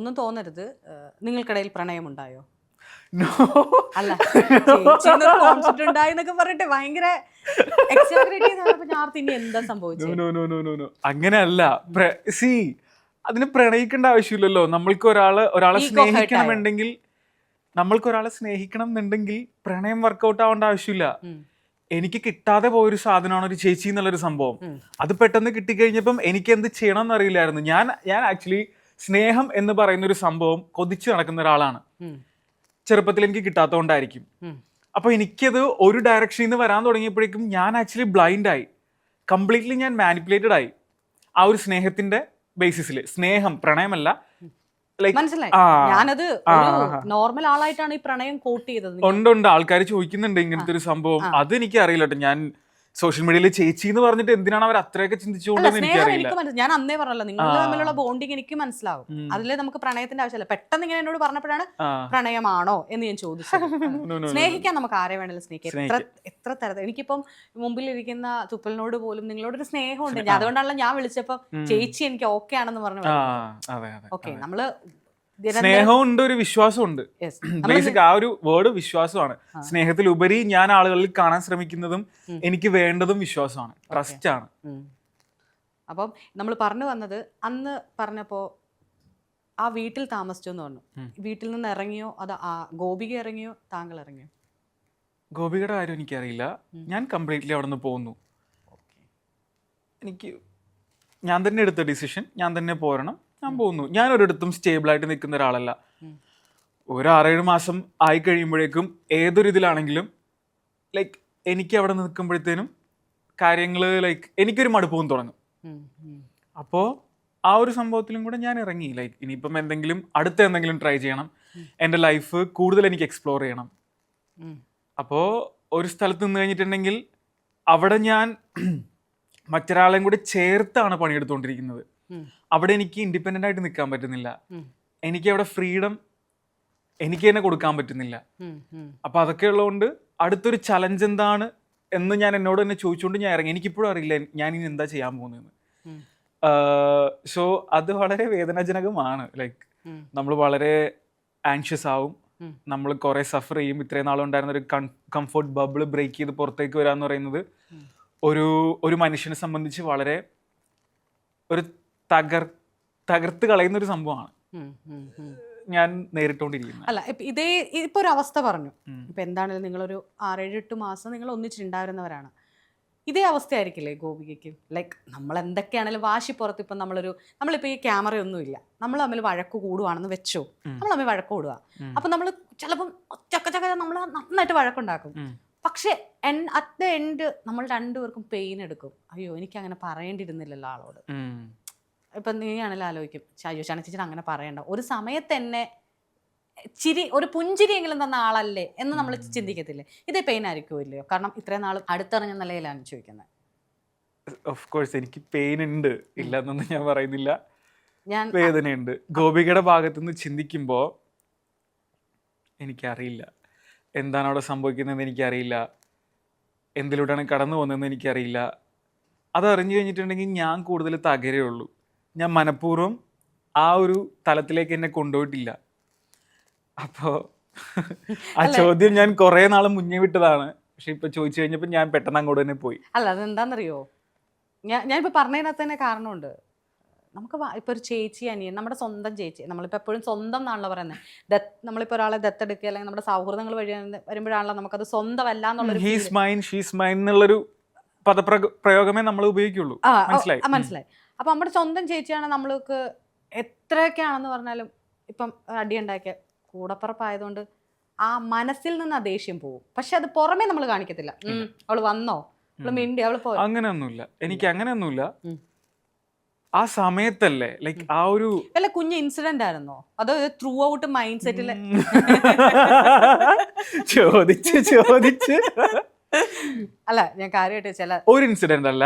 ഒന്നും തോന്നരുത്. നിങ്ങൾക്കിടയിൽ പ്രണയമുണ്ടായോ. അല്ല പറഞ്ഞിട്ട് ഭയങ്കര എന്താ സംഭവിച്ചത്. അങ്ങനെയല്ല. സി അതിന് പ്രണയിക്കേണ്ട ആവശ്യമില്ലല്ലോ. നമ്മൾക്ക് ഒരാൾ ഒരാളെ സ്നേഹിക്കണമെന്നുണ്ടെങ്കിൽ നമ്മൾക്ക് ഒരാളെ സ്നേഹിക്കണം എന്നുണ്ടെങ്കിൽ പ്രണയം വർക്കൗട്ട് ആവേണ്ട ആവശ്യമില്ല. എനിക്ക് കിട്ടാതെ പോയൊരു സാധനമാണ് ഒരു ചേച്ചി എന്നുള്ളൊരു സംഭവം. അത് പെട്ടെന്ന് കിട്ടിക്കഴിഞ്ഞപ്പം എനിക്ക് എന്ത് ചെയ്യണം എന്നറിയില്ലായിരുന്നു ഞാൻ ഞാൻ ആക്ച്വലി സ്നേഹം എന്ന് പറയുന്ന ഒരു സംഭവം കൊതിച്ചു നടക്കുന്ന ഒരാളാണ്. ചെറുപ്പത്തിൽ എനിക്ക് കിട്ടാത്തതുകൊണ്ടായിരിക്കും. അപ്പൊ എനിക്കത് ഒരു ഡയറക്ഷനിൽ നിന്ന് വരാൻ തുടങ്ങിയപ്പോഴേക്കും ഞാൻ ആക്ച്വലി ബ്ലൈൻഡ് ആയി. കംപ്ലീറ്റ്ലി ഞാൻ മാനിപ്പുലേറ്റഡ് ആയി. ആ ഒരു സ്നേഹത്തിന്റെ ബേസിസിൽ സ്നേഹം പ്രണയമല്ല. മനസ്സിലായി. ഞാനത്. നോർമൽ ആളായിട്ടാണ് ഈ പ്രണയം കോട്ട് ചെയ്തത്. ഉണ്ട് ഉണ്ട്. ആൾക്കാർ ചോദിക്കുന്നുണ്ട് ഇങ്ങനത്തെ ഒരു സംഭവം. അത് എനിക്ക് അറിയില്ല കേട്ടോ. ഞാൻ സോഷ്യൽ മീഡിയയിൽ ചേച്ചി എന്ന് പറഞ്ഞിട്ട് എന്തിനാണ് അവർ അത്രയൊക്കെ ചിന്തിച്ചുകൊണ്ട് ചിന്തിച്ചുകൊണ്ടെന്ന് എനിക്കറിയില്ല. എനിക്ക് ഞാൻ അന്നേ പറഞ്ഞല്ലോ നിങ്ങൾ തമ്മിലുള്ള ബോണ്ടിങ് എനിക്ക് മനസ്സിലാവും. അതിൽ നമുക്ക് പ്രണയത്തിന്റെ ആവശ്യമില്ല. പെട്ടെന്ന് ഇങ്ങനെ എന്നോട് പറഞ്ഞപ്പോഴാണ് പ്രണയമാണോ എന്ന് ഞാൻ ചോദിച്ചത്. സ്നേഹിക്കാൻ നമുക്ക് ആരെ വേണമെങ്കിലും സ്നേഹിക്കാം. എത്ര. എത്ര തരത്തിൽ എനിക്കിപ്പം മുമ്പിലിരിക്കുന്ന തുപ്പലിനോട് പോലും നിങ്ങളോടൊരു സ്നേഹമുണ്ട്. അതുകൊണ്ടാണല്ലോ ഞാൻ വിളിച്ചപ്പോ ചേച്ചി എനിക്ക് ഓക്കെ ആണെന്ന് പറഞ്ഞു ഓക്കെ നമ്മൾ സ്നേഹവും ഉണ്ട് ഒരു വിശ്വാസവും ഉണ്ട് Yes. ബേസിക് ആ ഒരു വേർഡ് വിശ്വാസമാണ്. സ്നേഹത്തിൽ ഉപരി ഞാൻ ആളുകളിൽ കാണാൻ ശ്രമിക്കുന്നതും എനിക്ക് വേണ്ടതും വിശ്വാസമാണ്. ട്രസ്റ്റ് ആണ്. അപ്പം നമ്മൾ പറഞ്ഞു വന്നത് അന്ന് പറഞ്ഞപ്പോ ആ വീട്ടിൽ താമസിച്ചു എന്ന് പറഞ്ഞു. വീട്ടിൽ നിന്ന് ഇറങ്ങിയോ? അത് ആ ഗോപിക ഇറങ്ങിയോ? താങ്കൾ ഇറങ്ങിയോ? ഗോപികയുടെ കാര്യം എനിക്കറിയില്ല. ഞാൻ കംപ്ലീറ്റ്ലി അവിടെ നിന്ന് പോന്നു എനിക്ക് ഞാൻ തന്നെ എടുത്ത ഡിസിഷൻ ഞാൻ തന്നെ പോരണം. ഞാൻ പോകുന്നു ഞാൻ ഒരിടത്തും സ്റ്റേബിൾ ആയിട്ട് നിൽക്കുന്ന ഒരാളല്ല. ഒരു ആറേഴ് മാസം ആയി കഴിയുമ്പോഴേക്കും ഏതൊരു ഇതിലാണെങ്കിലും ലൈക്ക് എനിക്ക് അവിടെ നിൽക്കുമ്പോഴത്തേനും കാര്യങ്ങൾ ലൈക്ക് എനിക്കൊരു മടുപ്പവും തുടങ്ങും. അപ്പോൾ ആ ഒരു സംഭവത്തിലും കൂടെ ഞാൻ ഇറങ്ങി ലൈക്ക് ഇനിയിപ്പം എന്തെങ്കിലും അടുത്ത എന്തെങ്കിലും ട്രൈ ചെയ്യണം. എന്റെ ലൈഫ് കൂടുതൽ എനിക്ക് എക്സ്പ്ലോർ ചെയ്യണം. അപ്പോൾ ഒരു സ്ഥലത്ത് നിന്ന് കഴിഞ്ഞിട്ടുണ്ടെങ്കിൽ അവിടെ ഞാൻ മറ്റൊരാളെയും കൂടി ചേർത്താണ് പണിയെടുത്തുകൊണ്ടിരിക്കുന്നത്. അവിടെ എനിക്ക് ഇൻഡിപെൻഡന്റ് ആയിട്ട് നിൽക്കാൻ പറ്റുന്നില്ല. എനിക്ക് അവിടെ ഫ്രീഡം എനിക്ക് തന്നെ കൊടുക്കാൻ പറ്റുന്നില്ല. അപ്പോൾ അതൊക്കെ ഉള്ളതുകൊണ്ട് അടുത്തൊരു ചലഞ്ച് എന്താണ് എന്ന് ഞാൻ എന്നോട് തന്നെ ചോദിച്ചുകൊണ്ട് ഞാൻ ഇറങ്ങി. എനിക്കിപ്പോഴും അറിയില്ല ഞാൻ ഇനി എന്താ ചെയ്യാൻ പോകുന്നതെന്ന്. സോ അത് വളരെ വേദനാജനകമാണ്. ലൈക്ക് നമ്മൾ വളരെ ആൻഷ്യസ് ആവും. നമ്മൾ കുറേ സഫർ ചെയ്യും. ഇത്രയും നാളുണ്ടായിരുന്ന ഒരു കംഫർട്ട് ബബിൾ ബ്രേക്ക് ചെയ്ത് പുറത്തേക്ക് വരാന്ന് പറയുന്നത് ഒരു ഒരു മനുഷ്യനെ സംബന്ധിച്ച് വളരെ ഒരു തകർ തകർത്ത് കളയുന്ന ഒരു സംഭവമാണ്. ഞാൻ നേരിട്ടുകൊണ്ടിരിക്കുന്നത് അല്ല ഇതേ ഇപ്പൊ ഒരു അവസ്ഥ പറഞ്ഞു. ഇപ്പൊ എന്താണെങ്കിലും നിങ്ങളൊരു ആറേഴ് എട്ട് മാസം നിങ്ങൾ ഒന്നിച്ചിട്ടുണ്ടായിരുന്നവരാണ്. ഇതേ അവസ്ഥയായിരിക്കില്ലേ ഗോപികയ്ക്ക്? ലൈക്ക് നമ്മൾ എന്തൊക്കെയാണെങ്കിലും വാശി പുറത്ത് ഇപ്പം നമ്മളൊരു നമ്മളിപ്പോൾ ഈ ക്യാമറയൊന്നുമില്ല. നമ്മൾ തമ്മിൽ വഴക്ക് കൂടുവാണെന്ന് വെച്ചോ. നമ്മൾ തമ്മിൽ വഴക്ക് കൂടുക അപ്പൊ നമ്മൾ ചിലപ്പം ചക്ക ചക്ക നമ്മൾ നന്നായിട്ട് വഴക്കുണ്ടാക്കും. പക്ഷെ എൻ അറ്റ് ദ എൻഡ് നമ്മൾ രണ്ടുപേർക്കും പെയിൻ എടുക്കും. അയ്യോ എനിക്ക് അങ്ങനെ പറയേണ്ടിയിരുന്നില്ലല്ലോ ആളോട്. ഇപ്പം നീ ആണെങ്കിലും ആലോചിക്കും അയ്യോ ചേച്ചി അങ്ങനെ പറയണ്ട. ഒരു സമയത്ത് എന്നെ ചിരി ഒരു പുഞ്ചിരിയെങ്കിലും തന്ന ആളല്ലേ എന്ന് നമ്മൾ. ചിന്തിക്കത്തില്ലേ? ഇതേ പെയിൻ ഇല്ലയോ? കാരണം ഇത്രയും നാൾ അടുത്തറിഞ്ഞ നിലയിലാണ് ചോദിക്കുന്നത്. ഓഫ് കോഴ്സ് എനിക്ക് പെയിൻ ഉണ്ട്. ഇല്ല എന്നൊന്നും ഞാൻ പറയുന്നില്ല. ഞാൻ വേദനയുണ്ട്. ഗോപികയുടെ ഭാഗത്തു നിന്ന് ചിന്തിക്കുമ്പോൾ എനിക്കറിയില്ല. എന്താണ് അവിടെ സംഭവിക്കുന്നതെന്ന് എനിക്കറിയില്ല. എന്തിലൂടെയാണ് കടന്നു പോകുന്നതെന്ന് എനിക്കറിയില്ല. അത് അറിഞ്ഞു കഴിഞ്ഞിട്ടുണ്ടെങ്കിൽ ഞാൻ കൂടുതൽ തകരേ ഉള്ളൂ. ഞാൻ മനഃപൂർവം ആ ഒരു തലത്തിലേക്ക് എന്നെ കൊണ്ടുപോയിട്ടില്ല. അപ്പോൾ ആ. ചോദ്യം ഞാൻ കുറേ നാൾ മുന്നേ വിട്ടതാണ്. പക്ഷെ ഇപ്പൊ ചോദിച്ചു കഴിഞ്ഞപ്പോൾ ഞാൻ പെട്ടെന്ന് അങ്ങോട്ട് തന്നെ പോയി. അല്ല അതെന്താണെന്നറിയോ ഞാൻ ഞാനിപ്പോൾ പറഞ്ഞതിനകത്ത് തന്നെ കാരണമുണ്ട്. നമുക്ക് ഇപ്പോൾ ഇപ്പൊ ഒരു ചേച്ചി അനിയൻ നമ്മുടെ സ്വന്തം ചേച്ചി നമ്മളിപ്പോൾ എപ്പോഴും സ്വന്തം എന്നാണല്ലോ പറയുന്നത് ദത്ത് നമ്മളിപ്പോൾ ഒരാളെ ദത്തെടുക്കുക അല്ലെങ്കിൽ നമ്മുടെ സൗഹൃദങ്ങൾ വഴി വരുമ്പോഴാണല്ലോ നമുക്കത് സ്വന്തമല്ല എന്നുള്ളൊരു ഹീസ് മൈൻ ഷീസ് മൈൻ എന്നുള്ളൊരു പദപ്രക പ്രയോഗമേ നമ്മൾ ഉപയോഗിക്കുള്ളൂ. മനസ്സിലായി. അപ്പൊ നമ്മുടെ സ്വന്തം ചേച്ചിയാണ് നമ്മൾക്ക് എത്രയൊക്കെയാണെന്ന് പറഞ്ഞാലും ഇപ്പം അടി ഉണ്ടാക്കിയ കൂടപ്പറപ്പായതുകൊണ്ട് ആ മനസ്സിൽ നിന്ന് ആ ദേഷ്യം പോകും പക്ഷെ അത് പുറമേ നമ്മൾ കാണിക്കത്തില്ല. അവൾ അവൾ വന്നോ? അവൾ. മിണ്ടി അവൾ പോയി? അങ്ങനെയൊന്നുമില്ല. എനിക്ക് അങ്ങനെയൊന്നുമില്ല. ആ സമയത്തല്ലേ ലൈക്ക് ആ ഒരു അല്ല കുഞ്ഞ് ഇൻസിഡന്റ് ആയിരുന്നോ? അതോ ത്രൂ ഔട്ട് മൈൻഡ് സെറ്റിൽ ചോദിച്ച് ചോദിച്ച്. അല്ല ഞാൻ കാര്യമായിട്ട് ചില ഒരു ഇൻസിഡന്റ് അല്ല.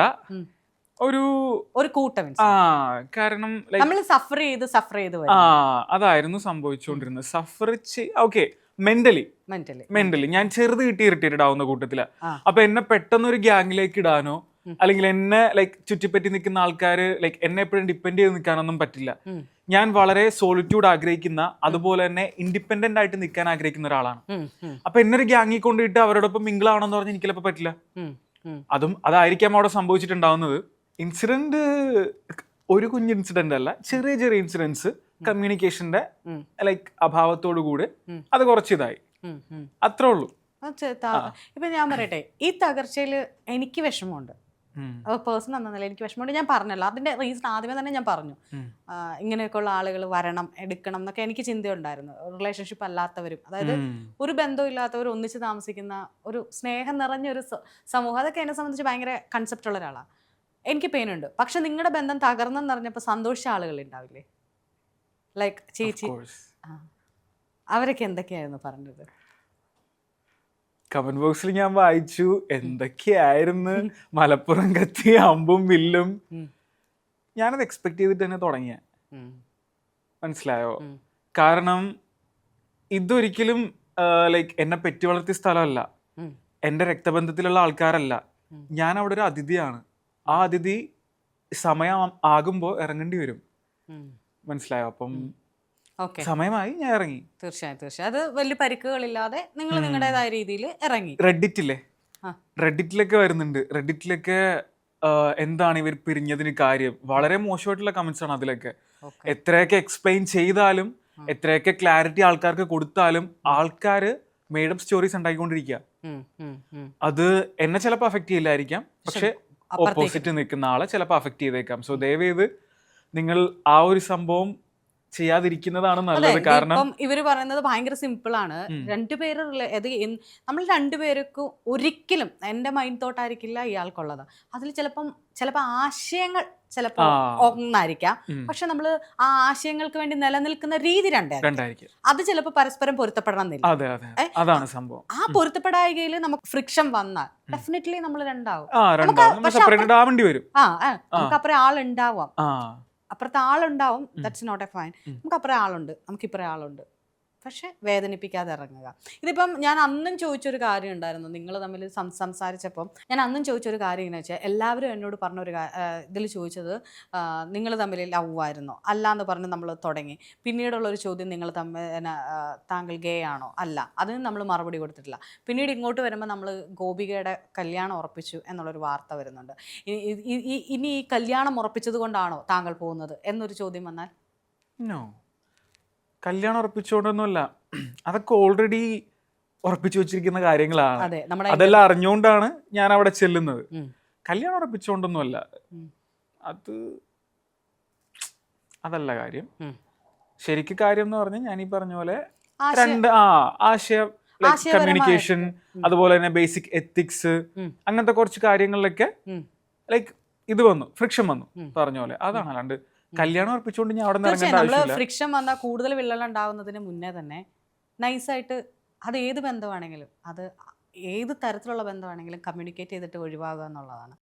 ഒരു ഒരു കൂട്ടം ആ കാരണം നമ്മൾ സഫർ ചെയ്ത് സഫർ ചെയ്ത് ആ അതായിരുന്നു സംഭവിച്ചുകൊണ്ടിരുന്നത് suffer okay mentally mentally mentally ഞാൻ ചെറുത് കിട്ടി ഇറിറ്റേറ്റഡ് ആവുന്ന കൂട്ടത്തില. അപ്പൊ എന്നെ പെട്ടെന്ന് ഒരു ഗ്യാങ്ങിലേക്ക് ഇടാനോ അല്ലെങ്കിൽ എന്നെ ലൈക്ക് ചുറ്റിപ്പറ്റി നിൽക്കുന്ന ആൾക്കാർ ലൈക്ക് എന്നെ എപ്പോഴും ഡിപ്പെൻഡ് ചെയ്ത് നിൽക്കാനൊന്നും പറ്റില്ല. ഞാൻ വളരെ സോളിറ്റ്യൂഡ് ആഗ്രഹിക്കുന്ന അതുപോലെ തന്നെ ഇൻഡിപെൻഡന്റ് ആയിട്ട് നിൽക്കാൻ ആഗ്രഹിക്കുന്ന ഒരാളാണ്. അപ്പൊ എന്നെ എന്നൊരു ഗ്യാങ്ങിൽ കൊണ്ടിട്ട് അവരോടൊപ്പം മിങ്കിളാവണമെന്ന് പറഞ്ഞാൽ എനിക്ക് ചിലപ്പോൾ പറ്റില്ല. അതും അതായിരിക്കാം അവിടെ സംഭവിച്ചിട്ടുണ്ടാവുന്നത്. ഇൻസിഡന്റ് ഒരു കുഞ്ഞ് ഇൻസിഡന്റ് അല്ല ചെറിയ ചെറിയ ഇൻസിഡൻസ് കമ്മ്യൂണിക്കേഷന്റെ ലൈക് ലൈക്ക് അഭാവത്തോടു കൂടി അത് കുറച്ച് ഇതായി ഉം, ഉം. അത്രേ ഉള്ളൂ. ഇപ്പൊ ഞാൻ പറയട്ടെ ഈ തകർച്ചയിൽ എനിക്ക് വിഷമമുണ്ട്. പേഴ്സൺ എന്ന നിലയിൽ എനിക്ക് വിഷമമുണ്ട്. ഞാൻ പറഞ്ഞല്ലോ അതിന്റെ റീസൺ ആദ്യമേ തന്നെ ഞാൻ പറഞ്ഞു. ഇങ്ങനെയൊക്കെ ഉള്ള ആളുകൾ വരണം എടുക്കണം എന്നൊക്കെ എനിക്ക് ചിന്തയുണ്ടായിരുന്നു. റിലേഷൻഷിപ്പ് അല്ലാത്തവരും അതായത് ഒരു ബന്ധവും ഇല്ലാത്തവർ ഒന്നിച്ച് താമസിക്കുന്ന ഒരു സ്നേഹം നിറഞ്ഞ ഒരു സമൂഹം. അതൊക്കെ എന്നെ സംബന്ധിച്ച് ഭയങ്കര കൺസെപ്റ്റ് ഉള്ള ഒരാളാണ് എനിക്ക് പെയിനുണ്ട് പക്ഷെ നിങ്ങളുടെ ബന്ധം തകർന്നെന്ന് പറഞ്ഞപ്പോൾ സന്തോഷിച്ച ആളുകൾ ഉണ്ടാവില്ലേ ലൈക്ക് ചേച്ചി. അവരൊക്കെ എന്തൊക്കെയായിരുന്നു പറഞ്ഞത്? കമന്റ് ബോക്സിൽ ഞാൻ വായിച്ചു. എന്തൊക്കെയായിരുന്നു? മലപ്പുറം കത്തി അമ്പും വില്ലും. ഞാനത് എക്സ്പെക്ട് ചെയ്തിട്ട് തന്നെ തുടങ്ങിയ. മനസ്സിലായോ? കാരണം ഇതൊരിക്കലും ലൈക്ക് എന്നെ പെറ്റി വളർത്തിയ സ്ഥലമല്ല. എന്റെ എന്റെ രക്തബന്ധത്തിലുള്ള ആൾക്കാരല്ല. ഞാൻ അവിടെ ഒരു അതിഥിയാണ്. ആ അതിഥി സമയം ആകുമ്പോൾ ഇറങ്ങേണ്ടി വരും. മനസ്സിലായോ? അപ്പം സമയമായി ഞാൻ ഇറങ്ങി തീർച്ചയായും തീർച്ചയായും. അത് വലിയ പരിക്കുകളില്ലാതെ നിങ്ങൾ നിങ്ങളുടേതായ രീതിയിൽ ഇറങ്ങി റെഡിറ്റില്ലേ. റെഡിറ്റിലൊക്കെ വരുന്നുണ്ട്. റെഡിറ്റിലൊക്കെ എന്താണ് ഇവർ പിരിഞ്ഞതിന് കാര്യം? വളരെ മോശമായിട്ടുള്ള കമന്റ്സ് ആണ് അതിലൊക്കെ. എത്രയൊക്കെ എക്സ്പ്ലെയിൻ ചെയ്താലും എത്രയൊക്കെ ക്ലാരിറ്റി ആൾക്കാർക്ക് കൊടുത്താലും ആൾക്കാര് മേഡപ്പ് സ്റ്റോറീസ് ഉണ്ടാക്കിക്കൊണ്ടിരിക്കുക അത് എന്നെ ചിലപ്പോൾ അഫക്റ്റ് ചെയ്യില്ലായിരിക്കാം. പക്ഷെ ഓപ്പോസിറ്റ് നിൽക്കുന്ന ആളെ ചിലപ്പോൾ അഫക്റ്റ് ചെയ്തേക്കാം. സോ ദയവേത് നിങ്ങൾ ആ ഒരു സംഭവം ചെയ്യാതിരിക്കുന്നതാണ് നല്ലത് കാരണം ഇപ്പം ഇവർ പറയുന്നത് ഭയങ്കര സിമ്പിൾ ആണ്. രണ്ടുപേര് അത് നമ്മൾ രണ്ടുപേർക്കും ഒരിക്കലും എന്റെ മൈൻഡ് തോട്ടായിരിക്കില്ല ഇയാൾക്കുള്ളത്. അതിൽ ചിലപ്പം ചിലപ്പോൾ ആശയങ്ങൾ ചിലപ്പോൾ ഒന്നായിരിക്കാം. പക്ഷെ നമ്മൾ ആ ആശയങ്ങൾക്ക് വേണ്ടി നിലനിൽക്കുന്ന രീതി രണ്ടായിരിക്കും. അത് ചിലപ്പോൾ പരസ്പരം പൊരുത്തപ്പെടണം എന്നില്ല അതെ. അതെ അതാണ് സംഭവം. ആ പൊരുത്തപ്പെടായികയിൽ നമുക്ക് ഫ്രിക്ഷൻ വന്നാൽ ഡെഫിനറ്റ്ലി നമ്മൾ രണ്ടാവും. നമുക്ക് അപ്പുറം ആളുണ്ടാവാം. അപ്പുറത്ത് ആളുണ്ടാവും ദാറ്റ്സ് നോട്ട് എ ഫൈൻ. നമുക്ക് അപ്പുറം ആളുണ്ട് നമുക്ക് ഇപ്പുറം ആളുണ്ട്. പക്ഷെ വേദനിപ്പിക്കാതെ ഇറങ്ങുക. ഇതിപ്പം ഞാൻ അന്നും ചോദിച്ചൊരു കാര്യം ഉണ്ടായിരുന്നു. നിങ്ങൾ തമ്മിൽ സംസാരിച്ചപ്പം ഞാൻ അന്നും ചോദിച്ചൊരു കാര്യം എങ്ങനെ വെച്ചാൽ എല്ലാവരും എന്നോട് പറഞ്ഞ ഒരു ഇതിൽ ചോദിച്ചത് നിങ്ങൾ തമ്മിൽ ലവ് ആയിരുന്നോ? അല്ല എന്ന് പറഞ്ഞ് നമ്മൾ തുടങ്ങി. പിന്നീടുള്ള ഒരു ചോദ്യം നിങ്ങൾ തമ്മിൽ താങ്കൾ ഗേ ആണോ? അല്ല. അതിന് നമ്മൾ മറുപടി കൊടുത്തിട്ടില്ല. പിന്നീട് ഇങ്ങോട്ട് വരുമ്പോൾ നമ്മൾ ഗോപികയുടെ കല്യാണം ഉറപ്പിച്ചു എന്നുള്ളൊരു വാർത്ത വരുന്നുണ്ട്. ഇനി ഈ കല്യാണം ഉറപ്പിച്ചത് കൊണ്ടാണോ താങ്കൾ പോകുന്നത്? എന്നൊരു ചോദ്യം വന്നാൽ? നോ കല്യാണം ഉറപ്പിച്ചുകൊണ്ടൊന്നുമല്ല അതൊക്കെ ഓൾറെഡി ഉറപ്പിച്ചു വെച്ചിരിക്കുന്ന കാര്യങ്ങളാണ്. അതെല്ലാം അറിഞ്ഞുകൊണ്ടാണ് ഞാൻ അവിടെ ചെല്ലുന്നത് കല്യാണം ഉറപ്പിച്ചുകൊണ്ടൊന്നുമല്ല. അത് അതല്ല കാര്യം. ശരിക്ക് കാര്യം എന്ന് പറഞ്ഞാൽ ഞാൻ ഈ പറഞ്ഞ പോലെ രണ്ട് ആ ആശയ കമ്മ്യൂണിക്കേഷൻ അതുപോലെ തന്നെ ബേസിക് എത്തിക്സ് അങ്ങനത്തെ കുറച്ച് കാര്യങ്ങളിലൊക്കെ. ലൈക്ക് ഇത് വന്നു ഫ്രിക്ഷൻ വന്നു. പറഞ്ഞ പോലെ. അതാണ് അല്ലാണ്ട് കല്യാണം ഉറപ്പിച്ചുകൊണ്ട് ഞാൻ അവിടെ തീർച്ചയായും ഇറങ്ങേണ്ട ഫ്രിക്ഷൻ വന്നാൽ കൂടുതൽ വിള്ളൽ ഉണ്ടാവുന്നതിന് മുന്നേ തന്നെ നൈസായിട്ട് അത് ഏത് ബന്ധമാണെങ്കിലും അത് ഏത് തരത്തിലുള്ള ബന്ധമാണെങ്കിലും കമ്മ്യൂണിക്കേറ്റ് ചെയ്തിട്ട് ഒഴിവാകുക എന്നുള്ളതാണ്.